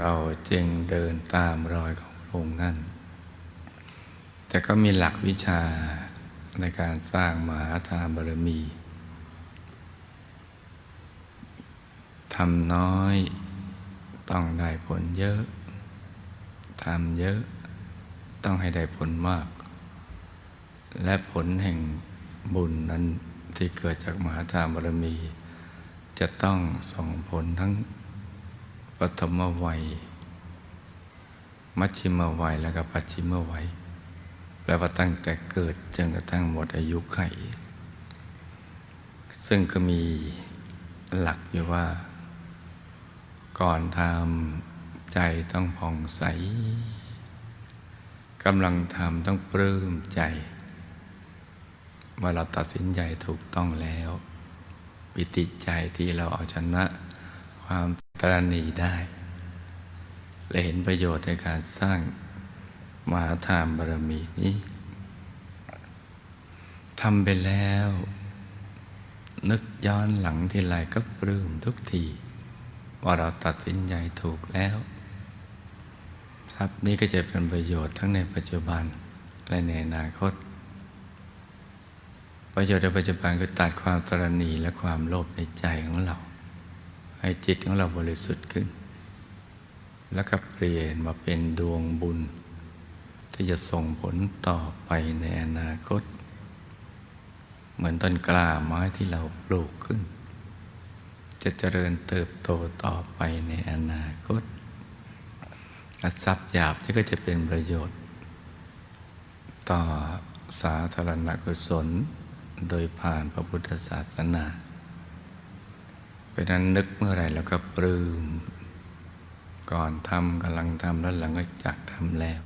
เราจึงเดินตามรอยของพระองค์นั่น แต่ก็มีหลักวิชาในการสร้างมหาทานบารมี ทำน้อยต้องได้ผลเยอะ ทำเยอะต้องให้ได้ผลมาก และผลแห่งบุญนั้นที่เกิดจากมหาทานบารมี จะต้องส่งผลทั้ง ปฐมวัย มัชชิมวัย และก็ปัจฉิมวัย แปลว่าตั้งแต่เกิดจนกระทั่งหมดอายุไข ซึ่งก็มีหลักอยู่ว่า ก่อนทำใจต้องผ่องใสกำลังทำต้องปลื้มใจ ว่าเราตัดสินใจถูกต้องแล้ว ปิติใจที่เราเอาชนะความ รณีได้ และเห็นประโยชน์ในการสร้างมหาทานบารมีนี้ทำไปแล้ว นึกย้อนหลังทีไรก็ปลื้มทุกที ว่าเราตัดสินใจถูกแล้วทรัพย์นี้ก็จะเป็นประโยชน์ทั้งในปัจจุบันและในอนาคต ประโยชน์ในปัจจุบันคือตัดความตรณีและความโลภในใจของเรา ให้จิตของเราบริสุทธิ์ขึ้น แล้วก็เปลี่ยนมาเป็นดวงบุญ ที่จะส่งผลต่อไปในอนาคต เหมือนต้นกล้าไม้ที่เราปลูกขึ้น จะเจริญเติบโตต่อไปในอนาคตทรัพย์หยาบนี่ก็จะเป็นประโยชน์ ต่อสาธารณกุศล โดยผ่านพระพุทธศาสนา เพราะนั้นนึกเมื่อไหร่แล้วก็ปลื้มก่อนทำกำลังทำแล้วหลังก็จักทำแล้ว